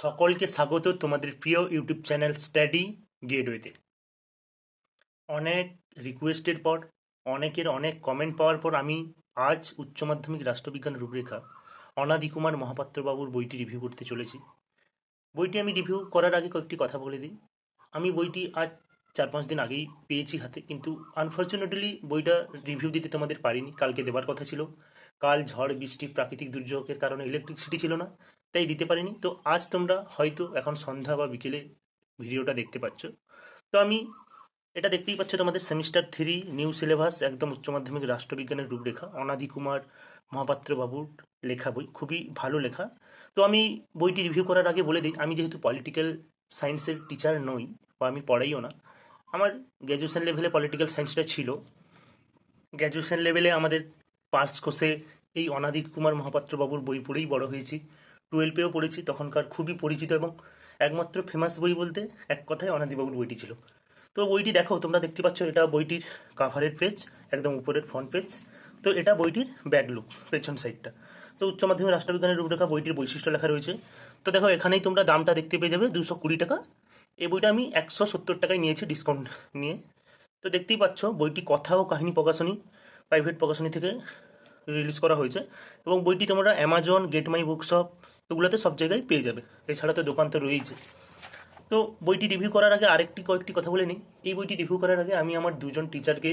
সকলকে স্বাগত তোমাদের প্রিয় ইউটিউব চ্যানেল স্টাডি গেটওয়েতে। অনেক রিকোয়েস্টের পর, অনেকের অনেক কমেন্ট পাওয়ার পর আমি আজ উচ্চ মাধ্যমিক রাষ্ট্রবিজ্ঞান রূপরেখা অনাদি কুমার মহাপাত্র বাবুর বইটি রিভিউ করতে চলেছি। বইটি আমি রিভিউ করার আগে কয়েকটি কথা বলে দিই। আমি বইটি আজ চার পাঁচ দিন আগেই পেয়েছি হাতে, কিন্তু আনফর্চুনেটলি বইটা রিভিউ দিতে তোমাদের পারিনি। কালকে দেবার কথা ছিল। কাল ঝড়, বৃষ্টি, প্রাকৃতিক দুর্যোগের কারণে ইলেকট্রিসিটি ছিল না। তাই দিতে পারিনি। তো আজ তোমরা হয়তো এখন সন্ধ্যা বা বিকেলে ভিডিওটা দেখতে পাচ্ছ। তো আমি এটা দেখতেই পাচ্ছ তোমাদের সেমিস্টার থ্রি নিউ সিলেবাস একদম উচ্চ মাধ্যমিক রাষ্ট্রবিজ্ঞানের রূপরেখা, অনাদি কুমার মহাপাত্র বাবুর লেখা বই, খুবই ভালো লেখা। তো আমি বইটি রিভিউ করার আগে বলে দিই, আমি যেহেতু পলিটিক্যাল সায়েন্সের টিচার নই বা আমি পড়াইও না, আমার গ্র্যাজুয়েশন লেভেলে পলিটিক্যাল সায়েন্সটা ছিল। গ্র্যাজুয়েশন লেভেলে আমাদের পার্স কোর্সে এই অনাদি কুমার মহাপাত্র বাবুর বই পড়েই বড় হয়েছি। টুয়েলভেও পড়েছি, তখনকার খুবই পরিচিত এবং একমাত্র ফেমাস বই বলতে এক কথায় অনাদিবাবুর বইটি ছিল। তো বইটি দেখো, তোমরা দেখতে পাচ্ছ এটা বইটির কাভারের পেজ একদম উপরের ফ্রন্ট পেজ তো এটা বইটির ব্যাক লুক পেছন সাইডটা তো উচ্চ মাধ্যমিক রাষ্ট্রবিজ্ঞানের রূপরেখা বইটির বৈশিষ্ট্য লেখা রয়েছে। তো দেখো, এখানেই তোমরা দামটা দেখতে পেয়ে যাবে, দুশো কুড়ি টাকা। এই বইটা আমি একশো সত্তর টাকায় নিয়েছি ডিসকাউন্ট নিয়ে। তো দেখতেই পাচ্ছ, বইটি কথা ও কাহিনী প্রকাশনী প্রাইভেট প্রকাশনী থেকে রিলিজ করা হয়েছে। এবং বইটি তোমরা অ্যামাজন গেট মাই বুকশপ এগুলোতে সব জায়গায় পেয়ে যাবে। এছাড়া তো দোকান তো রয়েইছে। তো বইটি রিভিউ করার আগে আরেকটি কয়েকটি কথা বলে নিই। এই বইটি রিভিউ করার আগে আমি আমার দুজন টিচারকে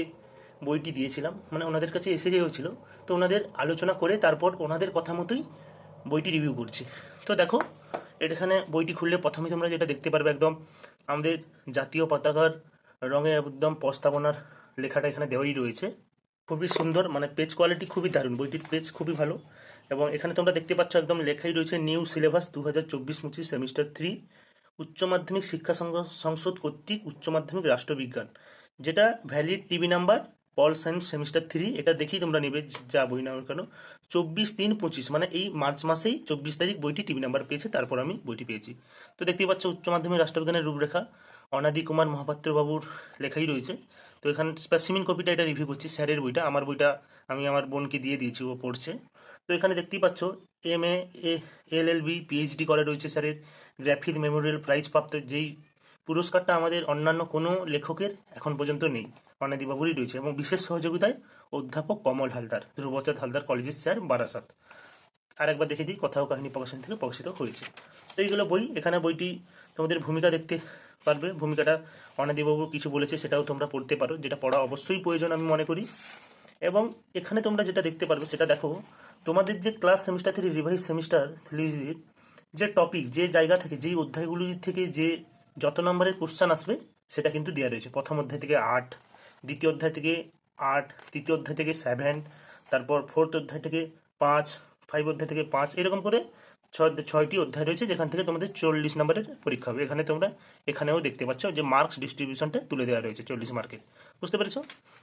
বইটি দিয়েছিলাম। মানে ওনাদের কাছে এসে যে হয়েছিল। তো ওনাদের আলোচনা করে তারপর ওনাদের কথা মতোই বইটি রিভিউ করছি। তো দেখো, এখানে বইটি খুললে প্রথমে তোমরা যেটা দেখতে পারবে একদম, আমাদের জাতীয় পতাকার রঙে একদম প্রস্তাবনার লেখাটা এখানে দেওয়াই রয়েছে। খুবই সুন্দর মানে পেজ কোয়ালিটি খুবই দারুণ। বইটির পেজ খুবই ভালো। এবং এখানে তোমরা দেখতে পাচ্ছ একদম লেখাই রয়েছে নিউ সিলেবাস দু হাজার চব্বিশ পঁচিশ সেমিস্টার থ্রি, উচ্চ মাধ্যমিক শিক্ষা সংসদ কর্তৃক উচ্চ মাধ্যমিক রাষ্ট্রবিজ্ঞান, যেটা valid TV number pol science semester three এটা দেখেই তোমরা নেবে যা বই নাও কেন। চব্বিশ তিন পঁচিশ মানে এই মার্চ মাসেই চব্বিশ তারিখ বইটি টিভি নাম্বার পেয়েছে, তারপর আমি বইটি পেয়েছি। তো দেখতেই পাচ্ছ উচ্চ মাধ্যমিক রাষ্ট্রবিজ্ঞানের রূপরেখা, অনাদি কুমার মহাপাত্র বাবুর লেখাই রয়েছে। তো এখানে স্পেসিমিন কপিটা এটা রিভিউ করছি, স্যারের বইটা, আমার বইটা আমি আমার বোনকে দিয়ে দিয়েছি, ও পড়ছে। তো এখানে দেখতেই পাচ্ছ M A L L B PhD করা রয়েছে স্যারের গ্র্যাফিক মেমোরিয়াল প্রাইজ প্রাপ্ত যেই পুরস্কারটা আমাদের অন্যান্য কোনো লেখকের এখন পর্যন্ত নেই অনাদিবাবুরই রয়েছে। এবং বিশেষ সহযোগিতায় অধ্যাপক কমল হালদার ধ্রুবচাঁদ হালদার কলেজের স্যার বারাসাত। আর একবার দেখে দিই কথা ও কাহিনী প্রকাশন থেকে প্রকাশিত হয়েছে। তো এইগুলো বই, এখানে বইটি তোমাদের ভূমিকা দেখতে পারবে। ভূমিকাটা অনাদিবাবু কিছু বলেছে, সেটাও তোমরা পড়তে পারো। যেটা পড়া অবশ্যই প্রয়োজন আমি মনে করি। এবং এখানে তোমরা যেটা দেখতে পারবে, সেটা দেখো তোমাদের যে class semester three revise semester থ্রির যে টপিক যে জায়গা থেকে যেই অধ্যায়গুলি থেকে যে যত নম্বরের কোশ্চান আসবে, সেটা কিন্তু দেওয়া রয়েছে। প্রথম অধ্যায় থেকে আট, দ্বিতীয় অধ্যায় থেকে আট, তৃতীয় অধ্যায় থেকে সেভেন তারপর ফোর্থ অধ্যায় থেকে পাঁচ ফাইভ অধ্যায় থেকে পাঁচ, এরকম করে ছয়, ছয়টি অধ্যায় রয়েছে, যেখান থেকে তোমাদের চল্লিশ নম্বরের পরীক্ষা হবে। এখানে তোমরা এখানেও দেখতে পাচ্ছ যে মার্কস ডিস্ট্রিবিউশনটা তুলে দেওয়া রয়েছে চল্লিশ মার্কের বুঝতে পেরেছ?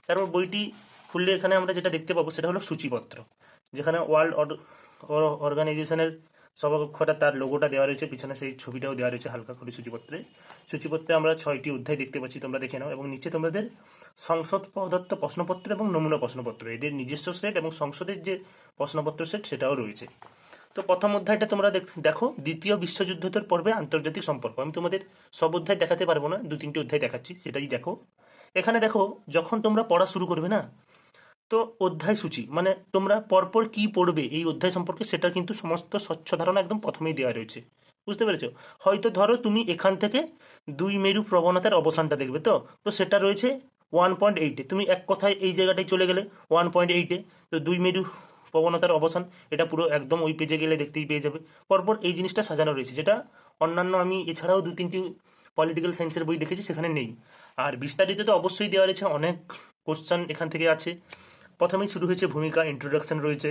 তারপর বইটি খুললে এখানে আমরা যেটা দেখতে পাবো, সেটা হলো সূচিপত্র। যেখানে ওয়ার্ল্ড অর্গানাইজেশনের সভাকক্ষটা তার লোগোটা দেওয়া রয়েছে, পিছনে সেই ছবিটাও দেওয়া রয়েছে হালকা করে সূচিপত্রে। সূচিপত্রে আমরা ছয়টি অধ্যায় দেখতে পাচ্ছি, তোমরা দেখে নাও। এবং নিচে তোমাদের সংসদ প্রদত্ত প্রশ্নপত্র এবং নমুনা প্রশ্নপত্র, এদের নিজস্ব সেট এবং সংসদের যে প্রশ্নপত্র সেট সেটাও রয়েছে। তো প্রথম অধ্যায়টা তোমরা দেখ- দ্বিতীয় বিশ্বযুদ্ধোত্তর পর্বে আন্তর্জাতিক সম্পর্ক। আমি তোমাদের সব অধ্যায় দেখাতে পারব না দু তিনটি অধ্যায় দেখাচ্ছি, সেটাই দেখো। এখানে দেখো, যখন তোমরা পড়া শুরু করবে না তো অধ্যায় সূচি মানে তোমরা পরপর কি পড়বে এই অধ্যায় সম্পর্কে সেটা কিন্তু সমস্ত স্বচ্ছ ধারণা একদম প্রথমেই দেওয়া রয়েছে। বুঝতে পেরেছ? হয়তো ধরো তুমি এখান থেকে দুই মেরু প্রবণতার অবসানটা দেখবে তো? তো সেটা রয়েছে ওয়ান পয়েন্ট এইটে তুমি এক কথায় এই জায়গাটায় চলে গেলে ওয়ান পয়েন্ট এইটে তো দুই মেরু প্রবণতার অবসান, এটা পুরো একদম ওই পেজে গেলে দেখতেই পেয়ে যাবে। পরপর এই জিনিসটা সাজানো রয়েছে, যেটা অন্যান্য আমি এছাড়াও দু তিনটি পলিটিক্যাল সায়েন্সের বই দেখেছি, সেখানে নেই। আর বিস্তারিত তো অবশ্যই দেওয়া রয়েছে, অনেক কোশ্চান এখান থেকে আছে। প্রথমেই শুরু হয়েছে ভূমিকা ইন্ট্রোডাকশন রয়েছে।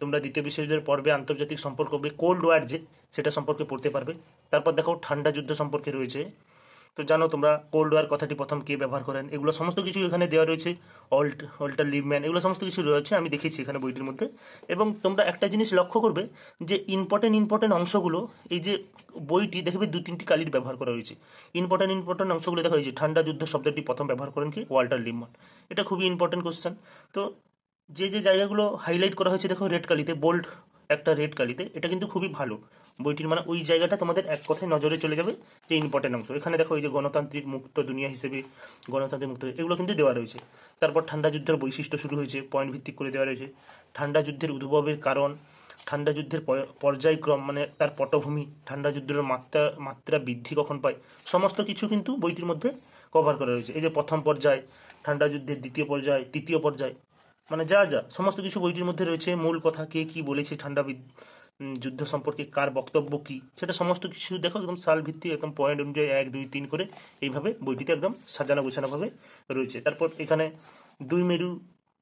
তোমরা দ্বিতীয় বিশ্বযুদ্ধের পর্বে আন্তর্জাতিক সম্পর্ক কোল্ড ওয়ার যে, সেটা সম্পর্কে পড়তে পারবে। তারপর দেখো ঠান্ডা যুদ্ধ সম্পর্কে রয়েছে। তো জানো তোমরা কোল্ড ওয়ার কথাটি প্রথম কে ব্যবহার করেন? এগুলো সমস্ত কিছু এখানে দেওয়া রয়েছে। অল্ট অল্টার লিভম্যান এগুলো সমস্ত কিছু রয়েছে, আমি দেখেছি এখানে বইটির মধ্যে। এবং তোমরা একটা জিনিস লক্ষ্য করবে যে ইম্পর্টেন্ট ইম্পর্টেন্ট অংশগুলো, এই যে বইটি দেখবে দু তিনটি কালির ব্যবহার করা হয়েছে। ইম্পর্টেন্ট ইম্পর্টেন্ট অংশগুলো দেখা হয়েছে। ঠান্ডা যুদ্ধ শব্দটি প্রথম ব্যবহার করেন কি? ওয়াল্টার লিভম্যান এটা খুবই ইম্পর্টেন্ট কোশ্চেন তো যে যে জায়গাগুলো হাইলাইট করা হয়েছে, দেখো রেড কালিতে বোল্ড একটা রেড কালিতে এটা কিন্তু খুবই ভালো। বইটির মানে ওই জায়গাটা তোমাদের এক কথায় নজরে চলে যাবে যে ইম্পর্টেন্ট অংশ। এখানে দেখো এই যে গণতান্ত্রিক মুক্ত দুনিয়া হিসেবে, গণতান্ত্রিক মুক্ত, এগুলো কিন্তু দেওয়া রয়েছে। তারপর ঠান্ডা যুদ্ধের বৈশিষ্ট্য শুরু হয়েছে পয়েন্ট ভিত্তিক করে দেওয়া রয়েছে। ঠান্ডা যুদ্ধের উদ্ভবের কারণ, ঠান্ডা যুদ্ধের পর্যায়ক্রম মানে তার পটভূমি, ঠান্ডা যুদ্ধের মাত্রা মাত্রা বৃদ্ধি কখন পায়, সমস্ত কিছু কিন্তু বইটির মধ্যে কভার করা রয়েছে। এই যে প্রথম পর্যায়, ঠান্ডা যুদ্ধের দ্বিতীয় পর্যায়, তৃতীয় পর্যায় মানে যা যা, সমস্ত কিছু বইটির মধ্যে রয়েছে, মূল কথা কে কি বলেছে ঠান্ডা যুদ্ধ সম্পর্কে কার বক্তব্য কি, সেটা সমস্ত কিছু দেখো, একদম সাল ভিত্তিক, একদম পয়েন্ট অনুযায়ী এক, দুই, তিন করে এইভাবে বইটিতে একদম সাজানো গোছানোভাবে রয়েছে। তারপর এখানে দুই মেরু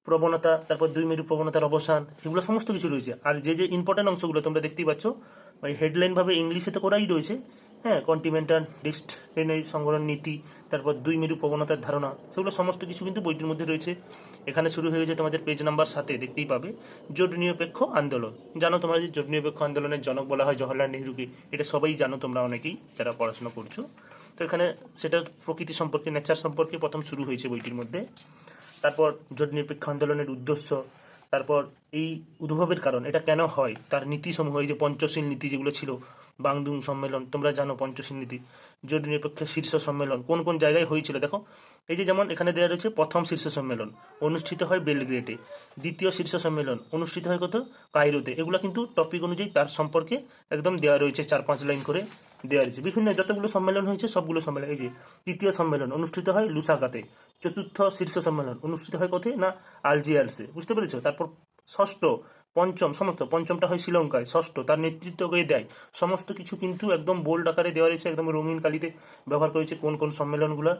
প্রবণতা, তারপর দুই মেরু প্রবণতার অবসান, এগুলো সমস্ত কিছু রয়েছে। আর যে যে ইম্পর্টেন্ট অংশগুলো তোমরা দেখতেই পাচ্ছ ওই হেডলাইন ভাবে ইংলিশে তো করাই রয়েছে হ্যাঁ কন্টিনেন্টাল ডিস্ট সংগ্রহণ নীতি, তারপর দুই মেরু প্রবণতার ধারণা, সেগুলো সমস্ত কিছু কিন্তু বইটির মধ্যে রয়েছে। এখানে শুরু হয়ে গেছে তোমাদের পেজ নাম্বার সাথে দেখতেই পাবে। জোট নিরপেক্ষ আন্দোলন। জানো তোমরা যে জোট নিরপেক্ষ আন্দোলনের জনক বলা হয় জওহরলাল নেহরুকে, এটা সবাই জানো তোমরা অনেকেই, যারা পড়াশোনা করছ। তো এখানে সেটা প্রকৃতি সম্পর্কে নেচার সম্পর্কে প্রথম শুরু হয়েছে বইটির মধ্যে। তারপর জোট নিরপেক্ষ আন্দোলনের উদ্দেশ্য, তারপর এই উদ্ভবের কারণ, এটা কেন হয়? তার নীতিসমূহ, এই যে পঞ্চশীল নীতি যেগুলো ছিল বাংদুং সম্মেলন, তোমরা জানো পঞ্চশীল নীতি জোট নিরপেক্ষ শীর্ষ সম্মেলন, কোন কোন জায়গায় হয়েছিল? দেখো, এই যে যেমন এখানে দেওয়া রয়েছে প্রথম শীর্ষ সম্মেলন, অনুষ্ঠিত হয় বেলগ্রেডে। দ্বিতীয় শীর্ষ সম্মেলন, অনুষ্ঠিত হয় কত? কায়রোতে এগুলো কিন্তু টপিক অনুযায়ী তার সম্পর্কে একদম দেওয়া রয়েছে, চার পাঁচ লাইন করে দেওয়া রয়েছে। বিভিন্ন যতগুলো সম্মেলন হয়েছে, সবগুলো সম্মেলন, এই যে তৃতীয় সম্মেলন অনুষ্ঠিত হয় লুসাকাতে চতুর্থ শীর্ষ সম্মেলন অনুষ্ঠিত হয় কোথায়? না, আলজিয়ার্সে। বুঝতে পেরেছ? তারপর ষষ্ঠ পঞ্চম, সমস্ত পঞ্চমটা হয় শ্রীলঙ্কায়, ষষ্ঠ, তার নেতৃত্ব করে দেয়। সমস্ত কিছু কিন্তু একদম বোল্ড আকারে দেওয়া রয়েছে, একদম রঙিন কালিতে ব্যবহার করেছে কোন কোন সম্মেলনগুলো।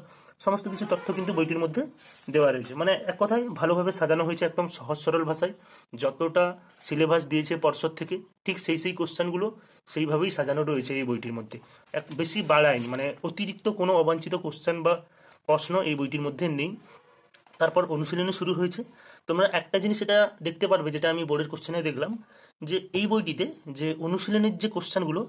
সমস্ত কিছু তথ্য কিন্তু বইটির মধ্যে দেওয়া রয়েছে। মানে এক কথায় ভালোভাবে সাজানো হয়েছে একদম সহজ সরল ভাষায়। যতটা সিলেবাস দিয়েছে পর্ষদ থেকে, ঠিক সেই সেই কোশ্চেনগুলো সেইভাবেই সাজানো রয়েছে এই বইটির মধ্যে। এক বেশি বাড়ায়নি মানে অতিরিক্ত কোনো অবাঞ্ছিত কোশ্চেন বা প্রশ্ন এই বইটির মধ্যে নেই। তারপর অনুশীলনী শুরু হয়েছে। তোমরা একটা জিনিস এটা দেখতে পারবে, যেটা আমি বোর্ডের কোশ্চেনে দেখলাম, যে এই বইটিতে যে অনুশীলনের যে কোশ্চেনগুলো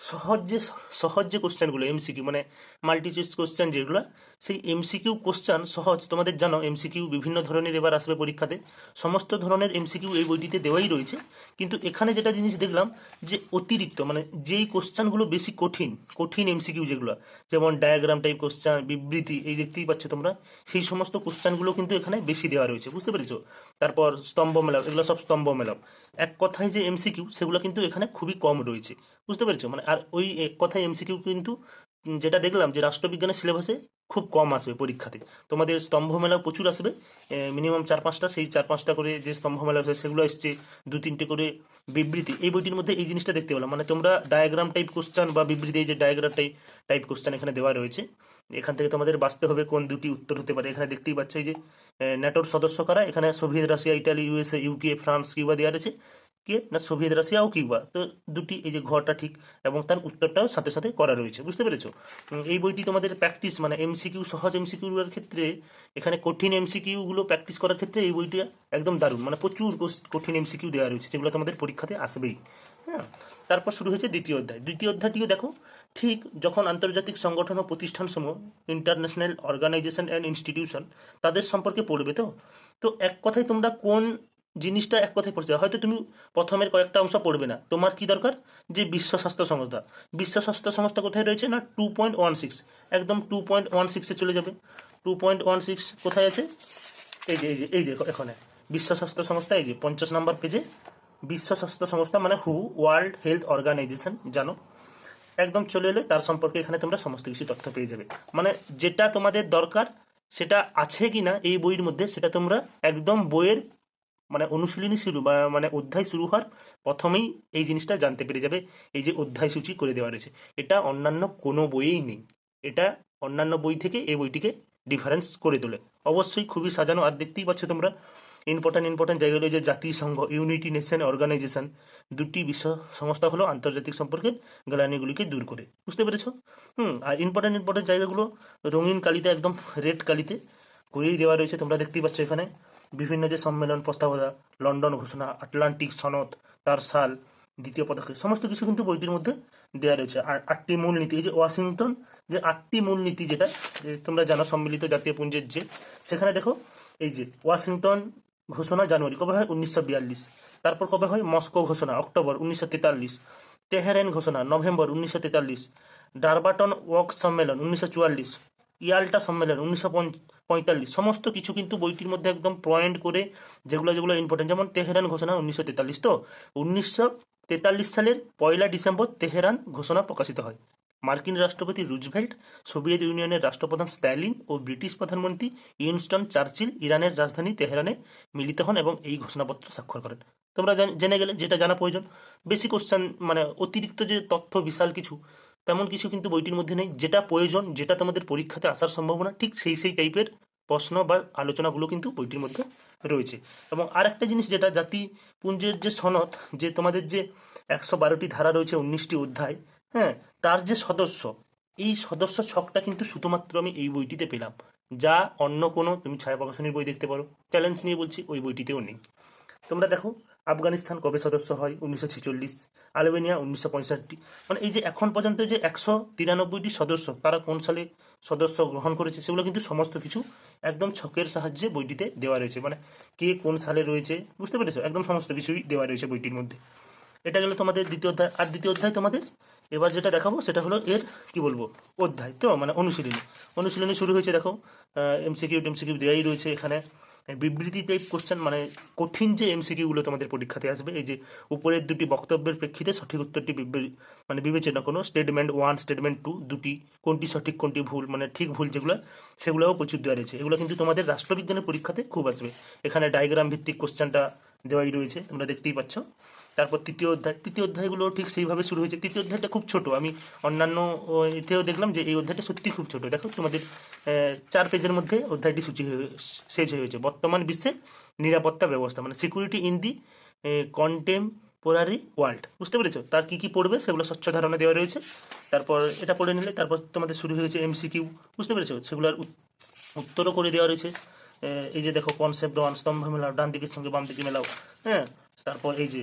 সহজ যে সহজ যে কোশ্চেনগুলো এমসিকিউ মানে মাল্টি কোশ্চেন যেগুলো, সেই এমসিকিউ কোশ্চেন সহজ, তোমাদের জানো এমসিকিউ বিভিন্ন ধরনের এবার আসবে পরীক্ষাতে। সমস্ত ধরনের এমসিকিউ এই বইটিতে দেওয়াই রয়েছে। কিন্তু এখানে যেটা জিনিস দেখলাম যে অতিরিক্ত মানে যেই কোশ্চেনগুলো বেশি কঠিন কঠিন এমসিকিউ যেগুলো, যেমন ডায়াগ্রাম টাইপ কোশ্চেন বিবৃতি, এই দেখতেই পাচ্ছ তোমরা, সেই সমস্ত কোশ্চেনগুলো কিন্তু এখানে বেশি দেওয়া রয়েছে, বুঝতে পেরেছ? তারপর স্তম্ভ মেলাপ এগুলো সব স্তম্ভ মেলাপ এক কথায় যে এমসিকিউ সেগুলো কিন্তু এখানে খুবই কম রয়েছে। বুঝতে পেরেছ? মানে আর ওই এক কথায় এমসিকিউ কিন্তু যেটা দেখলাম যে রাষ্ট্রবিজ্ঞানের সিলেবাসে খুব কম আসবে পরীক্ষাতে। তোমাদের স্তম্ভ মেলা প্রচুর আসবে। মিনিমাম চার পাঁচটা, সেই চার পাঁচটা করে যে স্তম্ভ মেলা আছে সেগুলো এসছে দু তিনটে করে বিবৃতি। এই বইটির মধ্যে এই জিনিসটা দেখতে পেলাম। মানে তোমরা ডায়াগ্রাম টাইপ কোশ্চেন বা বিবৃতি, এই যে ডায়াগ্রাম টাইপ টাইপ কোশ্চেন এখানে দেওয়া রয়েছে। এখান থেকে তোমাদের বাঁচতে হবে কোন দুটি উত্তর হতে পারে। এখানে দেখতেই পাচ্ছ যে ন্যাটোর সদস্য কারা? এখানে Soviet Russia, Italy, USA, UK, France, Cuba দেওয়া রয়েছে। কে? না সোভিয়েত রাশিয়া ও কিউবা তো দুটি এই যে ঘরটা ঠিক এবং তার উত্তরটাও সাথে সাথে করা রয়েছে, বুঝতে পেরেছ? এই বইটি তোমাদের প্র্যাকটিস মানে এমসিকিউ সহজ এমসিকিউর ক্ষেত্রে, এখানে কঠিন এমসিকিউ গুলো প্র্যাকটিস করার ক্ষেত্রে এই বইটি একদম দারুণ। মানে প্রচুর কঠিন এমসিকিউ দেওয়া রয়েছে, যেগুলো তোমাদের পরীক্ষাতে আসবেই। হ্যাঁ? তারপর শুরু হয়েছে দ্বিতীয় অধ্যায়। দ্বিতীয় অধ্যায়টিও দেখো, ঠিক যখন আন্তর্জাতিক সংগঠন ও প্রতিষ্ঠানসমূহ ইন্টারন্যাশনাল অর্গানাইজেশন অ্যান্ড ইনস্টিটিউশন তাদের সম্পর্কে পড়বে তো? তো এক কথায় তোমরা কোন জিনিসটা এক কথায় পড়তে হয়তো তুমি প্রথমের কয়েকটা অংশ পড়বে না। তোমার কি দরকার? যে বিশ্ব স্বাস্থ্য সংস্থা। বিশ্ব স্বাস্থ্য সংস্থা কোথায় রয়েছে না টু পয়েন্ট ওয়ান সিক্স একদম টু পয়েন্ট ওয়ান সিক্সে চলে যাবে। টু পয়েন্ট ওয়ান সিক্স কোথায় আছে? এই যে এই যে, এই দেখো এখানে। বিশ্ব স্বাস্থ্য সংস্থা, এই যে পঞ্চাশ নাম্বার পেজে বিশ্ব স্বাস্থ্য সংস্থা মানে হু ওয়ার্ল্ড হেলথ অর্গানাইজেশন জানো? একদম চলে এলে তার সম্পর্কে এখানে তোমরা সমস্ত কিছু তথ্য পেয়ে যাবে। মানে যেটা তোমাদের দরকার, সেটা আছে কি না এই বইয়ের মধ্যে, সেটা তোমরা একদম বইয়ের মানে অনুশীলনী শুরু বা মানে অধ্যায় শুরু হওয়ার প্রথমেই এই জিনিসটা জানতে পেরে যাবে, এই যে অধ্যায় সূচি করে দেওয়া রয়েছে। এটা অন্যান্য কোনো বইয়েই নেই। এটা অন্যান্য বই থেকে এই বইটিকে ডিফারেন্স করে তোলে। অবশ্যই খুবই সাজানো। আর দেখতেই পাচ্ছ তোমরা ইম্পর্টেন্ট ইম্পর্টেন্ট জায়গাগুলো যে জাতিসংঘ ইউনিটি নেশন অর্গানাইজেশন দুটি বিশ্ব সংস্থা হলো আন্তর্জাতিক সম্পর্কের গ্লানিগুলিকে দূর করে। বুঝতে পেরেছ? হুম, আর ইম্পর্টেন্ট ইম্পর্টেন্ট জায়গাগুলো রঙিন কালিতে একদম রেড কালিতে করেই দেওয়া রয়েছে। তোমরা দেখতেই পাচ্ছ এখানে। বিভিন্ন যে সম্মেলন প্রস্তাবনা, লন্ডন ঘোষণা, আটলান্টিক সনদ, তার সাল, দ্বিতীয় পদক্ষেপ, সমস্ত কিছু কিন্তু বইটির মধ্যে দেওয়া রয়েছে। আর আটটি মূলনীতি, এই যে ওয়াশিংটন, যে আটটি মূলনীতি যেটা তোমরা জানো সম্মিলিত জাতীয় পুঞ্জের যে, সেখানে দেখো, এই যে ওয়াশিংটন ঘোষণা জানুয়ারি, কবে হয়? উনিশশো বিয়াল্লিশ। তারপর কবে হয়? মস্কো ঘোষণা, অক্টোবর উনিশশো তেতাল্লিশ। তেহরান ঘোষণা, নভেম্বর উনিশশো তেতাল্লিশ। ডারবাটন ওয়াক সম্মেলন, উনিশশো চুয়াল্লিশ। ইয়াল্টা সম্মেলন, উনিশশো পঁয়তাল্লিশ। সমস্ত কিছু কিন্তু বইটির মধ্যে একদম পয়েন্ট করে যেগুলো যেগুলো ইম্পর্টেন্ট যেমন তেহরান ঘোষণা উনিশশো তেতাল্লিশ। তো উনিশশো তেতাল্লিশ সালের পয়লা ডিসেম্বর তেহরান ঘোষণা প্রকাশিত হয়। মার্কিন রাষ্ট্রপতি রুজভেল্ট, সোভিয়েত ইউনিয়নের রাষ্ট্রপ্রধান স্ট্যালিন ও ব্রিটিশ প্রধানমন্ত্রী ইউনস্টন চার্চিল, ইরানের রাজধানী তেহরানে মিলিত হন এবং এই ঘোষণাপত্র স্বাক্ষর করেন। তোমরা জেনে গেলে যেটা জানা প্রয়োজন। বেশি কোশ্চেন মানে অতিরিক্ত যে তথ্য, বিশাল কিছু তেমন কিছু কিন্তু বইটির মধ্যে নেই। যেটা প্রয়োজন, যেটা তোমাদের পরীক্ষাতে আসার সম্ভাবনা, ঠিক সেই সেই টাইপের প্রশ্ন বা আলোচনাগুলো কিন্তু বইটির মধ্যে রয়েছে। এবং আর একটা জিনিস যেটা জাতিপুঞ্জের যে সনদ, যে তোমাদের যে একশো বারোটি ধারা রয়েছে, উনিশটি অধ্যায় হ্যাঁ তার যে সদস্য, এই সদস্য ছকটা কিন্তু শুধুমাত্র আমি এই বইটিতে পেলাম। যা অন্য কোনো, তুমি ছায়া প্রকাশনীর বই দেখতে পারো, চ্যালেঞ্জ নিয়ে বলছি, ওই বইটিতেও নেই। তোমরা দেখো আফগানিস্তান কবে সদস্য হয়? উনিশশো ছেচল্লিশ। আলবেনিয়া, উনিশশো পঁয়ষট্টি। মানে এই যে এখন পর্যন্ত যে একশো তিরানব্বইটি সদস্য, তারা কোন সালে সদস্য গ্রহণ করেছে, সেগুলো কিন্তু সমস্ত কিছু একদম ছকের সাহায্যে বইটিতে দেওয়া রয়েছে। মানে কে কোন সালে রয়েছে, বুঝতে পেরেছ? একদম সমস্ত কিছুই দেওয়া রয়েছে বইটির মধ্যে। এটা গেলো তোমাদের দ্বিতীয় অধ্যায়। আর দ্বিতীয় অধ্যায় তোমাদের, এবার যেটা দেখাবো সেটা হলো এর, কি বলব, অধ্যায়। তো মানে অনুশীলনী। অনুশীলনী শুরু হয়েছে, দেখো এমসিকিউ টেমসিকিউ দেওয়াই রয়েছে এখানে। বিবৃতি টাইপ কোশ্চেন মানে কঠিন যে এমসিকিউগুলো তোমাদের পরীক্ষাতে আসবে, এই যে উপরের দুটি বক্তব্যের প্রেক্ষিতে সঠিক উত্তরটি মানে বিবেচনা কোনো স্টেটমেন্ট ওয়ান স্টেটমেন্ট টু দুটি, কোনটি সঠিক, কোনটি ভুল মানে ঠিক ভুল যেগুলো, সেগুলোও প্রচুর দেওয়া রয়েছে। এগুলো কিন্তু তোমাদের রাষ্ট্রবিজ্ঞানের পরীক্ষাতে খুব আসবে। এখানে ডায়াগ্রাম ভিত্তিক কোশ্চেনটা দেওয়াই রয়েছে, তোমরা দেখতেই পাচ্ছ। তারপর তৃতীয় অধ্যায়। তৃতীয় অধ্যায়গুলো ঠিক সেইভাবে শুরু হয়েছে। তৃতীয় অধ্যায়টা খুব ছোট। আমি অন্যান্য এতেও দেখলাম যে এই অধ্যায়টা সত্যি খুব ছোট। দেখো তোমাদের চার পেজের মধ্যে অধ্যায়টি সূচি হয়ে, শেষ হয়েছে বর্তমান বিশ্বে নিরাপত্তা ব্যবস্থা মানে security in the contemporary world বুঝতে পেরেছ? তার কি কি পড়বে সেগুলো স্বচ্ছ ধারণা দেওয়া রয়েছে। তারপর এটা পড়ে নিলে তারপর তোমাদের শুরু হয়েছে এমসিকিউ বুঝতে পেরেছ? সেগুলোর উত- উত্তরও করে দেওয়া রয়েছে। এই যে দেখো কনসেপ্ট ওয়ান স্তম্ভ মেলাও ডান দিকের সঙ্গে বাম দিকে মেলাও। হ্যাঁ? তারপর এই যে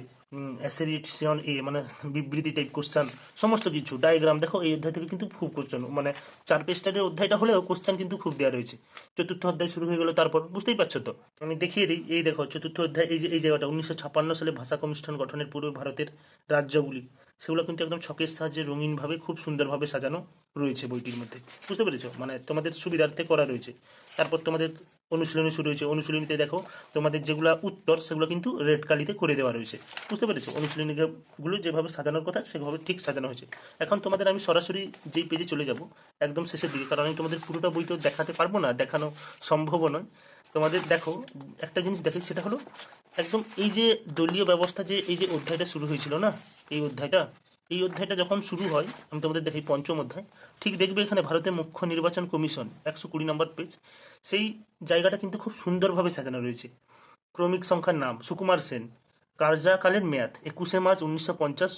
অ্যাসেরিয়েশন এ মানে বিবৃতি টাইপ কোশ্চেন সমস্ত কিছু ডায়াগ্রাম দেখো এই অধ্যায় থেকে কিন্তু খুব কোশ্চেন মানে চার পেজটারের অধ্যায়টা হলেও কোশ্চেন কিন্তু খুব দেওয়া রয়েছে। চতুর্থ অধ্যায় শুরু হয়ে গেল, তারপর বুঝতেই পারছ তো? আমি দেখিয়ে দিই, এই দেখো, চতুর্থ অধ্যায়, এই যে, এই জায়গাটা, উনিশশো ছাপান্ন সালে ভাষা কমিশন গঠনের পূর্বে ভারতের রাজ্যগুলি, সেগুলো কিন্তু একদম ছকের সাহায্যে রঙিনভাবে খুব সুন্দরভাবে সাজানো রয়েছে বইটির মধ্যে। বুঝতে পেরেছ? মানে তোমাদের সুবিধার্থে করা রয়েছে। তারপর তোমাদের অনুশীলনী শুরু হয়েছে। অনুশীলনীতে দেখো, তোমাদের যেগুলো উত্তর, সেগুলো কিন্তু রেড কালিতে করে দেওয়া রয়েছে। বুঝতে পেরেছ? অনুশীলনীগুলো যেভাবে সাজানোর কথা, সেভাবে ঠিক সাজানো হয়েছে। এখন তোমাদের আমি সরাসরি যেই পেজে চলে যাব, একদম শেষের দিকে, কারণ আমি তোমাদের পুরোটা বই তো দেখাতে পারব না, দেখানো সম্ভব নয়। তোমাদের দেখো, একটা জিনিস দেখি সেটা হলো, একদম এই যে দলীয় ব্যবস্থা যে, এই যে অধ্যায়টা শুরু হয়েছিল না, এই অধ্যায়টা? এই অধ্যায়টা যখন শুরু হয়, আমি তোমাদের দেখি পঞ্চম অধ্যায়, ঠিক দেখবে এখানে ভারতের মুখ্য নির্বাচন কমিশন একশো কুড়ি নম্বর পেজ সেই জায়গাটা কিন্তু খুব সুন্দরভাবে সাজানো রয়েছে। ক্রমিক সংখ্যার নাম, সুকুমার সেন, কার্যাকালের মেয়াদ, একুশে মার্চ উনিশশো পঞ্চাশ,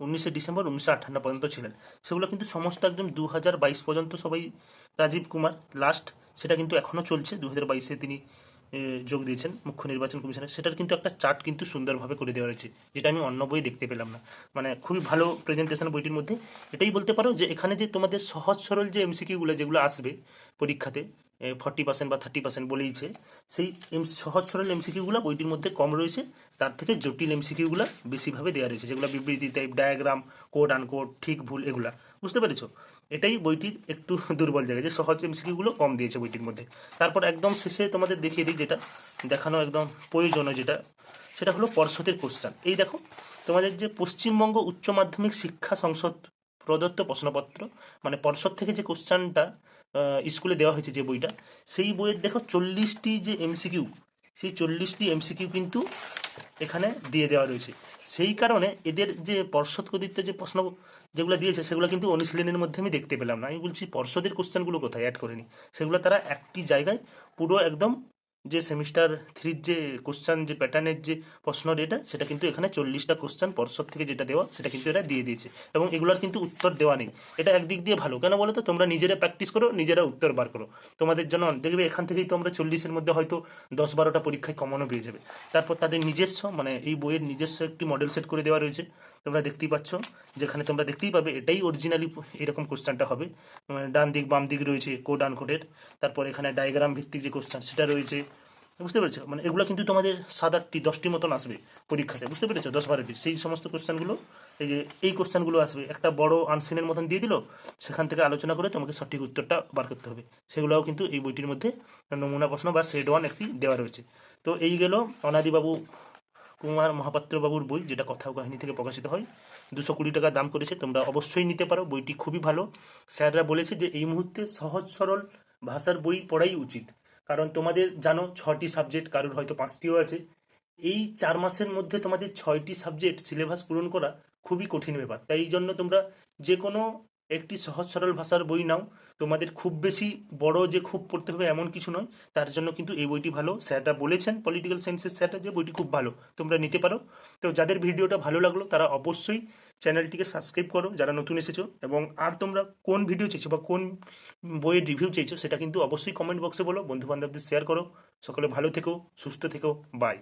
উনিশে ডিসেম্বর উনিশশো আঠান্ন পর্যন্ত ছিলেন। সেগুলো কিন্তু সমস্ত একদম দু হাজার বাইশ পর্যন্ত সবাই রাজীব কুমার লাস্ট সেটা কিন্তু এখনও চলছে, দু হাজার বাইশে তিনি যোগ দিয়েছেন মুখ্য নির্বাচন কমিশনের, সেটার কিন্তু একটা চার্ট কিন্তু সুন্দরভাবে করে দেওয়া রয়েছে, যেটা আমি অন্য বই দেখতে পেলাম না। মানে খুবই ভালো প্রেজেন্টেশন বইটির মধ্যে। এটাই বলতে পারো যে এখানে যে তোমাদের সহজ সরল যে এমসিকিউগুলো যেগুলো আসবে পরীক্ষাতে ফর্টি পার্সেন্ট বা থার্টি পার্সেন্ট বলেইছে সেই এম, সহজ সরল এমসিকিউগুলো বইটির মধ্যে কম রয়েছে, তার থেকে জটিল এমসিকিউগুলো বেশিভাবে দেওয়া রয়েছে, যেগুলো বিবৃতি টাইপ ডায়াগ্রাম কোড আনকোড ঠিক, ভুল, এগুলা। বুঝতে পেরেছ? এটাই বইটির একটু দুর্বল জায়গা, যে সহজ এমসিকিউগুলো কম দিয়েছে বইটির মধ্যে। তারপর একদম শেষে তোমাদের দেখিয়ে দিই যেটা, দেখানো একদম প্রয়োজনীয় যেটা, সেটা হলো পর্ষদের কোশ্চান এই দেখো, তোমাদের যে পশ্চিমবঙ্গ উচ্চ মাধ্যমিক শিক্ষা সংসদ প্রদত্ত প্রশ্নপত্র মানে পর্ষদ থেকে যে কোশ্চানটা স্কুলে দেওয়া হয়েছে যে বইটা, সেই বইয়ের দেখো চল্লিশটি যে এমসিকিউ, সেই চল্লিশটি এমসিকিউ কিন্তু এখানে দিয়ে দেওয়া রয়েছে। সেই কারণে এদের যে পর্ষদ কর্তৃত্ব যে প্রশ্ন যেগুলো দিয়েছে, সেগুলো কিন্তু অনুশীলনের মধ্যে আমি দেখতে পেলাম না। আমি বলছি, পর্ষদের কোশ্চেনগুলো কোথায় অ্যাড করেনি সেগুলো তারা একটি জায়গায় পুরো একদম যে সেমিস্টার থ্রির যে কোশ্চেন যে প্যাটার্নের যে প্রশ্ন এটা সেটা কিন্তু এখানে চল্লিশটা কোশ্চেন পর্ষদ থেকে যেটা দেওয়া, সেটা কিন্তু এরা দিয়ে দিয়েছে। এবং এগুলোর কিন্তু উত্তর দেওয়া নেই। এটা একদিক দিয়ে ভালো। কেন বলো তো তোমরা নিজেরা প্র্যাকটিস করো, নিজেরা উত্তর বার করো। তোমাদের জন্য দেখবে এখান থেকেই তোমরা চল্লিশের মধ্যে হয়তো দশ বারোটা পরীক্ষায় কমনও পেয়ে যাবে। তারপর তাদের নিজস্ব মানে এই বইয়ের নিজস্ব একটি মডেল সেট করে দেওয়া রয়েছে। তোমরা দেখতেই পাচ্ছ। যেখানে তোমরা দেখতেই পাবে এটাই অরিজিনালি এরকম কোশ্চেনটা হবে। ডান দিক, বাম দিক রয়েছে কোড আনকোডের তারপর এখানে ডায়াগ্রাম ভিত্তিক যে কোশ্চেন সেটা রয়েছে। বুঝতে পেরেছ? মানে এগুলো কিন্তু তোমাদের সাত আটটি দশটি মতন আসবে পরীক্ষাতে। বুঝতে পেরেছ? দশ বারোটি সেই সমস্ত কোশ্চেনগুলো, এই যে, এই কোশ্চেনগুলো আসবে। একটা বড় আনসিনের মতন দিয়ে দিল, সেখান থেকে আলোচনা করে তোমাকে সঠিক উত্তরটা বার করতে হবে। সেগুলোও কিন্তু এই বইটির মধ্যে নমুনা প্রশ্ন বা সেড ওয়ান একটি দেওয়া রয়েছে। তো এই গেল অনাদিবাবু কুমার মহাপাত্র বাবুর বই, যেটা কথা কাহিনী থেকে প্রকাশিত হয়, দুশো কুড়ি টাকা দাম করেছে, তোমরা অবশ্যই নিতে পারো, বইটি খুবই ভালো। স্যাররা বলেছে যে, এই মুহূর্তে সহজ সরল ভাষার বই পড়াই উচিত, কারণ তোমাদের জানো ছটি সাবজেক্ট, কারোর হয়তো পাঁচটিও আছে। এই চার মাসের মধ্যে তোমাদের ছয়টি সাবজেক্ট, সিলেবাস পূরণ করা খুবই কঠিন ব্যাপার। তাই জন্য তোমরা যে কোনো একটি সহজ সরল ভাষার বই নাও। তোমাদের খুব বেশি বড় যে খুব পড়তে হবে এমন কিছু নয়। তার জন্য কিন্তু এই বইটি ভালো। স্যারটা বলেছেন পলিটিক্যাল সায়েন্সের স্যারটা যে বইটি খুব ভালো। তোমরা নিতে পারো। তো যাদের ভিডিওটা ভালো লাগল, তারা অবশ্যই চ্যানেলটিকে সাবস্ক্রাইব করো। যারা নতুন এসেছ এবং আর তোমরা কোন ভিডিও চাইছো বা কোন বইয়ের রিভিউ চাইছো সেটা কিন্তু অবশ্যই কমেন্ট বক্সে বলো। বন্ধু বান্ধবদের শেয়ার করো। সকলে ভালো থেকো, সুস্থ থেকো। বাই